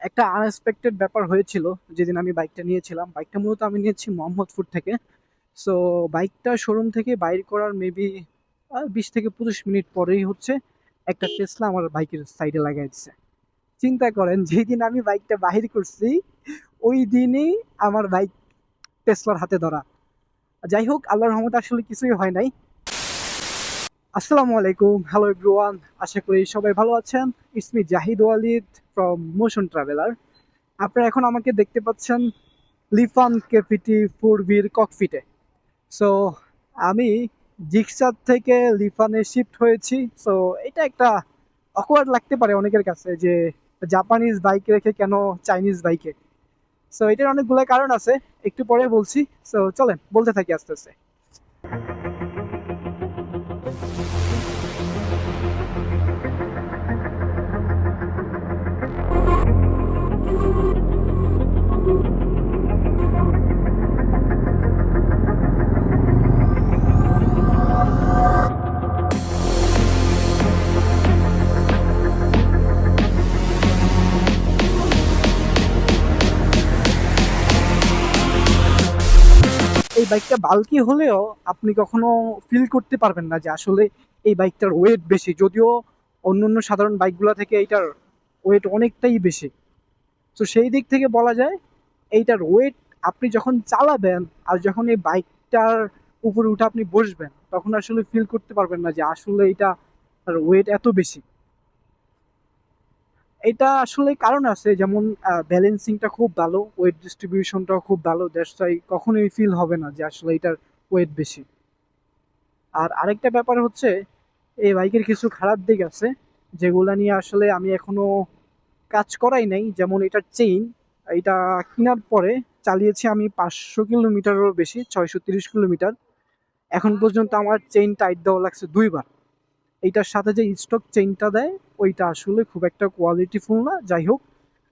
একটা আনএক্সপেক্টেড ব্যাপার হয়েছিল, যেদিন আমি বাইকটা নিয়েছিলাম। বাইকটা মূলত আমি নিয়েছি মোহাম্মদপুর থেকে। সো বাইকটা শোরুম থেকে বাইর করার মেবি বিশ থেকে পঁচিশ মিনিট পরেই হচ্ছে একটা টেসলা আমার বাইকের সাইডে লাগাই দিছে। চিন্তা করেন, যেদিন আমি বাইকটা বাহির করছি, ওই দিনই আমার বাইক টেসলার হাতে ধরা। যাই হোক, আল্লাহর রহমতে আসলে কিছুই হয় নাই। আসসালামু আলাইকুম। হ্যালো এভরিওয়ান আশা করি সবাই ভালো আছেন। ইসমি Jahid Walid from Motion Traveller আপনারা এখন আমাকে দেখতে পাচ্ছেন লিফান কেপিটি ফুরবির ককফিটে সো আমি জিক্সার থেকে লিফানে শিফট হয়েছি। সো এটা একটা অকওয়ার্ড লাগতে পারে অনেকের কাছে যে জাপানিজ বাইক রেখে কেন চাইনিজ বাইকে। সো এটার অনেকগুলো কারণ আছে। একটু পরে বলছি। সো চলেন, বলতে থাকি আস্তে আস্তে। এই বাইকটা বাল্কি হলেও আপনি কখনো ফিল করতে পারবেন না যে আসলে এই বাইকটার ওয়েট বেশি। যদিও অন্য অন্য সাধারণ বাইকগুলো থেকে এইটার ওয়েট অনেকটাই বেশি। তো সেই দিক থেকে বলা যায়, এইটার ওয়েট আপনি যখন চালাবেন আর যখন এই বাইকটার উপরে উঠে আপনি বসবেন, তখন আসলে ফিল করতে পারবেন না যে আসলে এটা ওয়েট এত বেশি। এটা আসলে কারণ আছে, যেমন ব্যালেন্সিংটা খুব ভালো ওয়েট ডিস্ট্রিবিউশনটাও খুব ভালো দ্যাটস ওয়াই কখনোই ফিল হবে না যে আসলে এটার ওয়েট বেশি। আর আরেকটা ব্যাপার হচ্ছে এই বাইকের কিছু খারাপ দিক আছে, যেগুলা নিয়ে আসলে আমি এখনও কাজ করাই নাই, যেমন এটার চেইন এটা কেনার পরে চালিয়েছি আমি পাঁচশো কিলোমিটারেরও বেশি, ছয়শো তিরিশ কিলোমিটার। এখন পর্যন্ত আমার চেইন টাইট দেওয়া লাগছে দুইবার। এইটার সাথে যে স্টক চেইনটা দেয়, ওইটা আসলে খুব একটা কোয়ালিটি কোয়ালিটিফুল না। যাই হোক,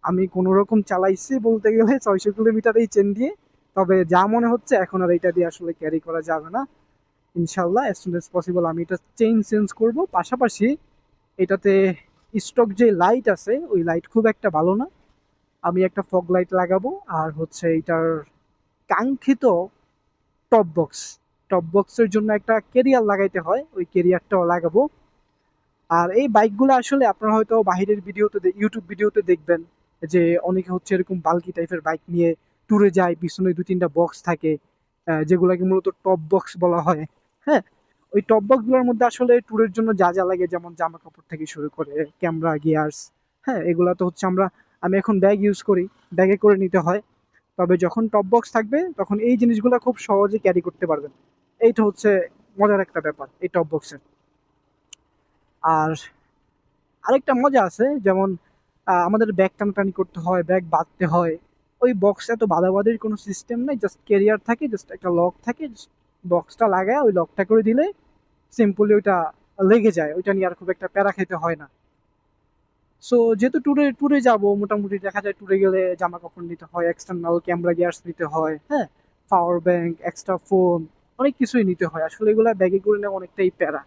আমি কোনো রকম চালাইছি বলতে গেলে ছয়শো কিলোমিটার এই চেন দিয়ে। তবে যা মনে হচ্ছে, এখন আর এটা দিয়ে আসলে ক্যারি করা যাবে না। ইনশাল্লাহ অ্যাজ সুন এজ পসিবল আমি এটা চেইন চেঞ্জ করব। পাশাপাশি এটাতে স্টক যে লাইট আছে, ওই লাইট খুব একটা ভালো না। আমি একটা ফগ লাইট লাগাবো, আর হচ্ছে এটার কাঙ্ক্ষিত টপ বক্স টপ বক্সের জন্য একটা কেরিয়ার লাগাইতে হয়, ওই কেরিয়ারটাও লাগাবো। আর এই বাইকগুলো আসলে আপনারা হয়তো বাহিরের ভিডিওতে ইউটিউব ভিডিওতে দেখবেন যে অনেকে হচ্ছে এরকম বাল্কি টাইপের বাইক নিয়ে ট্যুরে যায়, পিছনে দু তিনটা বক্স থাকে যেগুলোকে মূলত টপ বক্স বলা হয় হ্যাঁ? ওই টপ বক্সগুলোর মধ্যে আসলে ট্যুরের জন্য যা যা লাগে, যেমন জামা কাপড় থেকে শুরু করে ক্যামেরা গিয়ার্স হ্যাঁ? এগুলো তো হচ্ছে আমরা, আমি এখন ব্যাগ ইউজ করি ব্যাগে করে নিতে হয়। তবে যখন টপ বক্স থাকবে, তখন এই জিনিসগুলো খুব সহজে ক্যারি করতে পারবেন। এইটা হচ্ছে মজার একটা ব্যাপার, এই টপ বক্সের আর আরেকটা মজা আছে, যেমন আমাদের ব্যাগ টানটানি করতে হয়, ব্যাগ বাঁধতে হয়। ওই বক্স এত বাঁধাবাঁধির কোনো সিস্টেম নেই জাস্ট ক্যারিয়ার থাকে জাস্ট একটা লক থাকে বক্সটা লাগায়, ওই লকটা করে দিলে সিম্পলি ওইটা লেগে যায়, ওইটা নিয়ে আর খুব একটা প্যারা খেতে হয় না। সো যেহেতু ট্যুরে ট্যুরে যাব, মোটামুটি দেখা যায় ট্যুরে গেলে জামা কাপড় নিতে হয় এক্সটার্নাল ক্যামেরা গিয়ার্স নিতে হয় হ্যাঁ? পাওয়ার ব্যাংক এক্সট্রা ফোন অনেক কিছুই নিতে হয়। আসলে এগুলো ব্যাগে করে নেওয়া অনেকটাই প্যারা।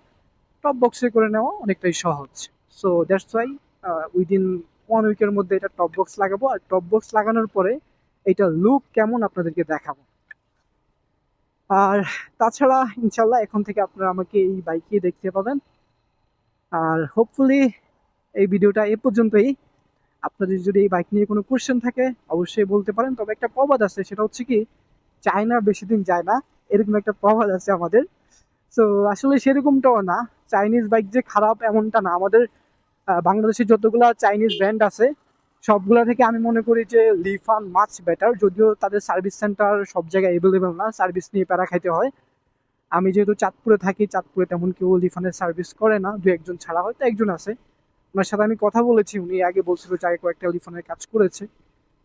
টপ বক্সে করে নেওয়া অনেকটাই সহজ। So that's why within one উইকের মধ্যে এটা টপ বক্স লাগাবো। আর টপ বক্স লাগানোর পরে এটা লুক কেমন আপনাদেরকে দেখাবো। আর তাছাড়া ইনশাল্লাহ এখন থেকে আপনারা আমাকে এই বাইকে দেখতে পাবেন। আর হোপফুলি এই ভিডিওটা এ পর্যন্তই। আপনাদের যদি এই বাইক নিয়ে কোনো কোশ্চেন থাকে, অবশ্যই বলতে পারেন। তবে একটা প্রবাদ আছে, সেটা হচ্ছে কি, চায়না বেশি দিন যায় না। এরকম একটা প্রবাদ আছে আমাদের। তো আসলে সেরকমটাও না। চাইনিজ বাইক যে খারাপ এমনটা না। আমাদের বাংলাদেশের যতগুলা চাইনিজ ব্র্যান্ড আছে, সবগুলা থেকে আমি মনে করি যে লিফান মাছ বেটার যদিও তাদের সার্ভিস সেন্টার সব জায়গায় অ্যাভেলেবেল না। সার্ভিস নিয়ে প্যারা খাইতে হয়। আমি যেহেতু চাঁদপুরে থাকি, চাঁদপুরে তেমন কেউ লিফানের সার্ভিস করে না। দু একজন ছাড়া হয়তো একজন আছে। ওনার সাথে আমি কথা বলেছি। উনি আগে বলছিল যে আগে কয়েকটা লিফানের কাজ করেছে।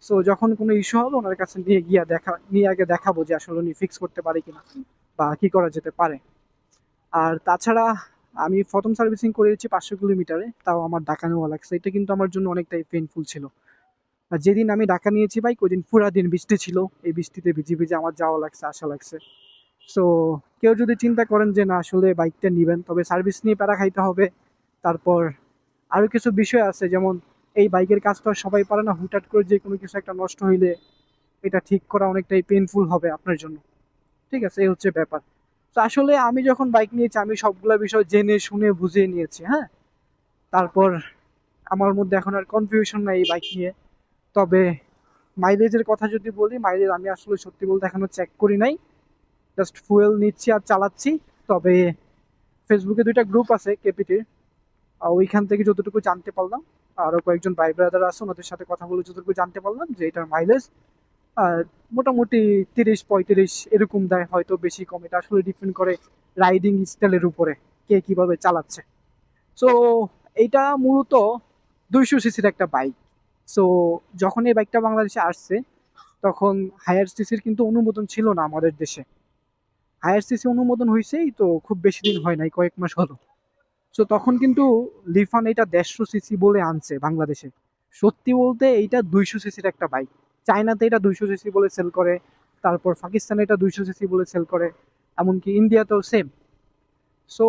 সো যখন কোনো ইস্যু হবে, ওনার কাছে নিয়ে গিয়ে দেখা, নিয়ে আগে দেখাবো যে আসলে উনি ফিক্স করতে পারে কিনা বা কি করা যেতে পারে। আর তাছাড়া আমি প্রথম সার্ভিসিং করেছি পাঁচশো কিলোমিটারে, তাও আমার ঢাকা নেওয়া লাগছে। এটা কিন্তু আমার জন্য অনেকটাই পেনফুল ছিল। আর যেদিন আমি ঢাকা নিয়েছি বাইক ওই দিন পুরা দিন বৃষ্টি ছিল। এই বৃষ্টিতে ভিজে ভিজে আমার যাওয়া লাগছে, আসা লাগছে। সো কেউ যদি চিন্তা করেন যে না, আসলে বাইকটা নেবেন, তবে সার্ভিস নিয়ে প্যারা খাইতে হবে। তারপর আরও কিছু বিষয় আছে, যেমন এই বাইকের কাজ তো সবাই পারে না, হুটহাট করে যে কোনো কিছু একটা নষ্ট হইলে এটা ঠিক করা অনেকটাই পেনফুল হবে আপনার জন্য। ঠিক আছে, এই হচ্ছে ব্যাপার। তো আসলে আমি যখন বাইক নিয়েছি, আমি সবগুলা বিষয় জেনে, শুনে বুঝে নিয়েছি হ্যাঁ? তারপর আমার মধ্যে এখন আর কনফিউশন নাই এই বাইক নিয়ে। তবে মাইলেজের কথা যদি বলি মাইলেজ আমি আসলে সত্যি বলতে এখনও চেক করি নাই। জাস্ট ফুয়েল নিচ্ছি আর চালাচ্ছি। তবে ফেসবুকে দুইটা গ্রুপ আছে কেপিটির ওইখান থেকে যতটুকু জানতে পারলাম আরও কয়েকজন ভাই ব্রাদার আছে, ওনাদের সাথে কথা বলে যতটুকু জানতে পারলাম যে এটার মাইলেজ মোটামুটি তিরিশ, পঁয়ত্রিশ এরকম দেয়, হয়তো বেশি কম। এটা আসলে ডিপেন্ড করে রাইডিং স্টাইলের উপরে, কে কীভাবে চালাচ্ছে। সো এইটা মূলত দুইশো সিসির একটা বাইক সো যখন এই বাইকটা বাংলাদেশে আসছে, তখন হায়ার সিসির কিন্তু অনুমোদন ছিল না আমাদের দেশে। হায়ার সিসি অনুমোদন হয়েছেই তো খুব বেশি দিন হয় নাই, কয়েক মাস হলো। সো তখন কিন্তু লিফান এটা দেড়শো সিসি বলে আনছে বাংলাদেশে। সত্যি বলতে এইটা দুইশো সিসির একটা বাইক। চায়নাতে এটা দুইশো সিসি বলে সেল করে, তারপর পাকিস্তানে এটা দুইশো সিসি বলে সেল করে, এমনকি ইন্ডিয়াতেও সেম সো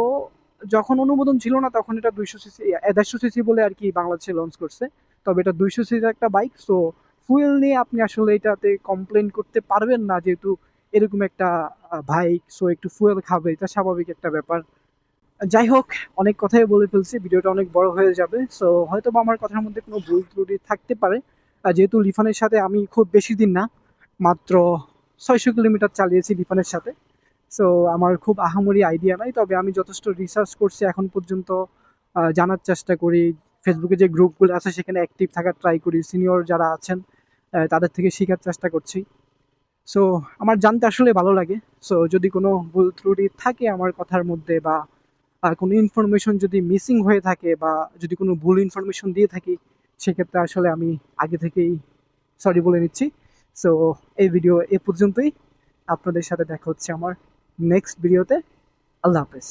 যখন অনুমোদন ছিল না, তখন এটা দুইশো সিসি দেড়শো সিসি বলে আর কি বাংলাদেশে লঞ্চ করছে। তবে এটা দুইশো সিসির একটা বাইক সো ফুয়েল নিয়ে আপনি আসলে এটাতে কমপ্লেন করতে পারবেন না, যেহেতু এরকম একটা বাইক সো একটু ফুয়েল খাবে, এটা স্বাভাবিক একটা ব্যাপার। যাই হোক অনেক কথাই বলে ফেলছি, ভিডিওটা অনেক বড় হয়ে যাবে। সো হয়তো বা আমার কথার মধ্যে কোনো ভুল ত্রুটি থাকতে পারে। যেহেতু লিফানের সাথে আমি খুব বেশি দিন না, মাত্র ছয়শো কিলোমিটার চালিয়েছি লিফানের সাথে। সো আমার খুব আহামরি আইডিয়া নাই, তবে আমি যথেষ্ট রিসার্চ করছি, এখন পর্যন্ত জানার চেষ্টা করি। ফেসবুকে যে গ্রুপগুলো আছে, সেখানে অ্যাক্টিভ থাকার ট্রাই করি। সিনিয়র যারা আছেন তাদের থেকে শেখার চেষ্টা করছি। সো আমার জানতে আসলে ভালো লাগে। সো যদি কোনো ভুল ত্রুটি থাকে আমার কথার মধ্যে বা কোনো ইনফরমেশন যদি মিসিং হয়ে থাকে বা যদি কোনো ভুল ইনফরমেশন দিয়ে থাকি, সেক্ষেত্রে আসলে আমি আগে থেকেই সরি বলে নিচ্ছি। সো এই ভিডিও এ পর্যন্তই। আপনাদের সাথে দেখা হচ্ছে আমার নেক্সট ভিডিওতে আল্লাহ হাফেজ।